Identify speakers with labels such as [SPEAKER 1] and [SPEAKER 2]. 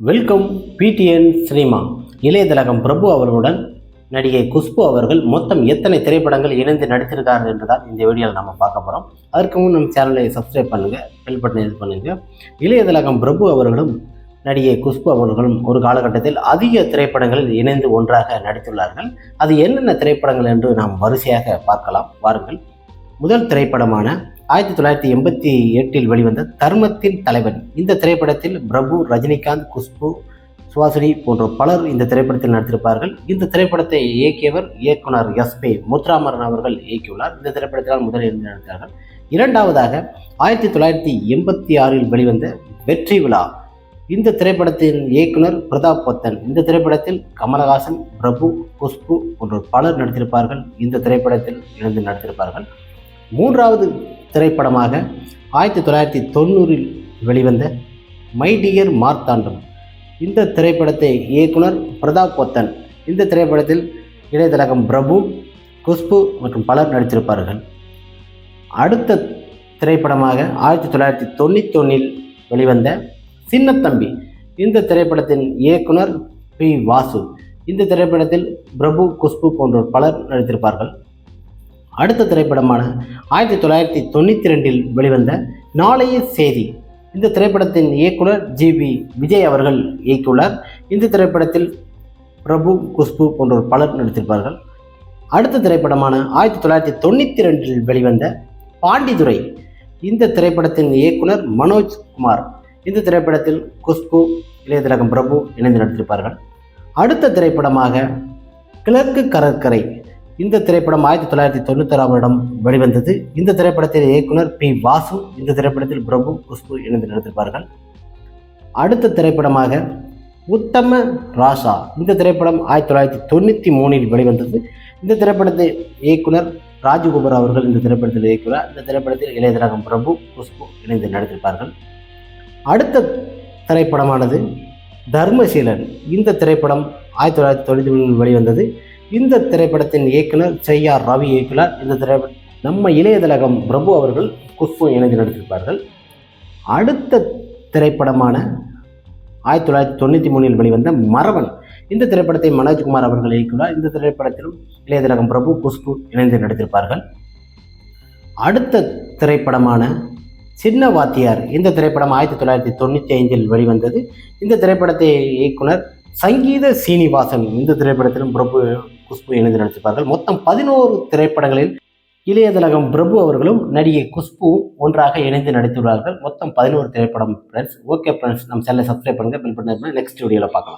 [SPEAKER 1] Welcome PTN cinema Ilaya Thilagam Prabhu அவர்களுடன் நடிகை குஷ்பு அவர்கள் மொத்தம் எத்தனை திரைப்படங்கள் இணைந்து நடித்திருக்காரு என்றுதான் இந்த வீடியோவில் நம்ம பார்க்க போகிறோம் அதற்கு முன் நம்ம சேனலை சப்ஸ்கிரைப் பண்ணுங்கள் பெல் பட்டனை இது பண்ணுங்கள் இளையதலகம் பிரபு அவர்களும் நடிகை குஷ்பு அவர்களும் ஒரு காலகட்டத்தில் அதிக திரைப்படங்களில் இணைந்து ஒன்றாக நடித்துள்ளார்கள். அது என்னென்ன திரைப்படங்கள் என்று நாம் வரிசையாக பார்க்கலாம். வாருங்கள். முதல் திரைப்படமான ஆயிரத்தி தொள்ளாயிரத்தி எண்பத்தி எட்டில் வெளிவந்த தர்மத்தின் தலைவன். இந்த திரைப்படத்தில் பிரபு ரஜினிகாந்த் குஷ்பு சுவாசினி போன்ற பலர் இந்த திரைப்படத்தில் நடித்திருப்பார்கள். இந்த திரைப்படத்தை இயக்கியவர் இயக்குனர் எஸ் பி முத்துராமரன் அவர்கள் இயக்கியுள்ளார். இந்த திரைப்படத்தில் முதலில் இருந்து நடித்தார்கள். இரண்டாவதாக ஆயிரத்தி தொள்ளாயிரத்தி எண்பத்தி ஆறில் வெளிவந்த வெற்றி விழா. இந்த திரைப்படத்தின் இயக்குனர் பிரதாப் பொத்தன். இந்த திரைப்படத்தில் கமலஹாசன் பிரபு குஷ்பு போன்ற பலர் நடித்திருப்பார்கள். இந்த திரைப்படத்தில் இணைந்து நடித்திருப்பார்கள். மூன்றாவது திரைப்படமாக ஆயிரத்தி தொள்ளாயிரத்தி தொண்ணூறில் வெளிவந்த மை டியர் மார்த்தாண்டம் இந்த திரைப்படத்தை இயக்குனர் பிரதாப் பொத்தன் இந்த திரைப்படத்தில் இளையதளகம் பிரபு குஷ்பு மற்றும் பலர் நடித்திருப்பார்கள். அடுத்த திரைப்படமாக ஆயிரத்தி தொள்ளாயிரத்தி தொண்ணூற்றி ஒன்றில் வெளிவந்த சின்னத்தம்பி இந்த திரைப்படத்தின் இயக்குனர் பி. வாசு. இந்த திரைப்படத்தில் பிரபு குஷ்பு போன்றோர் பலர் நடித்திருப்பார்கள். அடுத்த திரைப்படமான ஆயிரத்தி தொள்ளாயிரத்தி தொண்ணூற்றி ரெண்டில் வெளிவந்த நாளைய செய்தி. இந்த திரைப்படத்தின் இயக்குனர் ஜி பி விஜய் அவர்கள் இயக்கியுள்ளார். இந்த திரைப்படத்தில் பிரபு குஷ்பு போன்றோர் பலர் நடித்திருப்பார்கள். அடுத்த திரைப்படமான ஆயிரத்தி தொள்ளாயிரத்தி தொண்ணூற்றி ரெண்டில் வெளிவந்த பாண்டிதுரை. இந்த திரைப்படத்தின் இயக்குனர் மனோஜ் குமார். இந்த திரைப்படத்தில் குஷ்பு இளையதிலகம் பிரபு இணைந்து நடித்திருப்பார்கள். அடுத்த திரைப்படமாக கிழக்கு கடற்கரை இந்த திரைப்படம் ஆயிரத்தி தொள்ளாயிரத்தி தொண்ணூத்தாறாம் வருடம் வெளிவந்தது. இந்த திரைப்படத்தில் இயக்குனர் பி. வாசு இந்த திரைப்படத்தில் பிரபு குஷ்பு இணைந்து நடித்திருப்பார்கள். அடுத்த திரைப்படமாக உத்தம ராசா இந்த திரைப்படம் ஆயிரத்தி தொள்ளாயிரத்தி தொண்ணூற்றி மூணில் வெளிவந்தது. இந்த திரைப்படத்தை இயக்குனர் ராஜகுமார் அவர்கள் இந்த திரைப்படத்தில் இயக்குகிறார். இந்த திரைப்படத்தில் இளையதரகம் பிரபு குஷ்பு இணைந்து நடித்திருப்பார்கள். அடுத்த திரைப்படமானது தர்மசீலன் இந்த திரைப்படம் ஆயிரத்தி தொள்ளாயிரத்தி தொண்ணூற்றி மூணில் வெளிவந்தது. இந்த திரைப்படத்தின் இயக்குனர் செய்யார் ரவி இயக்குனர். இந்த திரைப்படம் நம்ம இளையதலகம் பிரபு அவர்கள் குஷ்பு இணைந்து நடித்திருப்பார்கள். அடுத்த திரைப்படமான ஆயிரத்தி தொள்ளாயிரத்தி தொண்ணூற்றி மூணில் வெளிவந்த மரவன் இந்த திரைப்படத்தை மனோஜ்குமார் அவர்கள் இயக்குகிறார். இந்த திரைப்படத்திலும் இளையதலகம் பிரபு குஷ்பு இணைந்து நடித்திருப்பார்கள். அடுத்த திரைப்படமான சின்ன வாத்தியார். இந்த திரைப்படம் ஆயிரத்தி தொள்ளாயிரத்தி தொண்ணூற்றி ஐந்தில் வெளிவந்தது. இந்த திரைப்படத்தை இயக்குனர் சங்கீத சீனிவாசன். இந்த திரைப்படத்திலும் பிரபு குஷ்பு இணைந்து நடித்திருப்பார்கள் மொத்தம் பதினோரு திரைப்படங்களில் இளையதலகம் பிரபு அவர்களும் நடிகை குஷ்பு ஒன்றாக இணைந்து நடித்துள்ளார்கள். மொத்தம் பதினோரு திரைப்படம் ஃப்ரெண்ட்ஸ் ஓகே ஃப்ரெண்ட்ஸ் நம்ம சேனலை சப்ஸ்கிரைப் பண்ணுங்கள் பில் பண்ணி நெக்ஸ்ட் வீடியோவில் பார்க்கலாம்.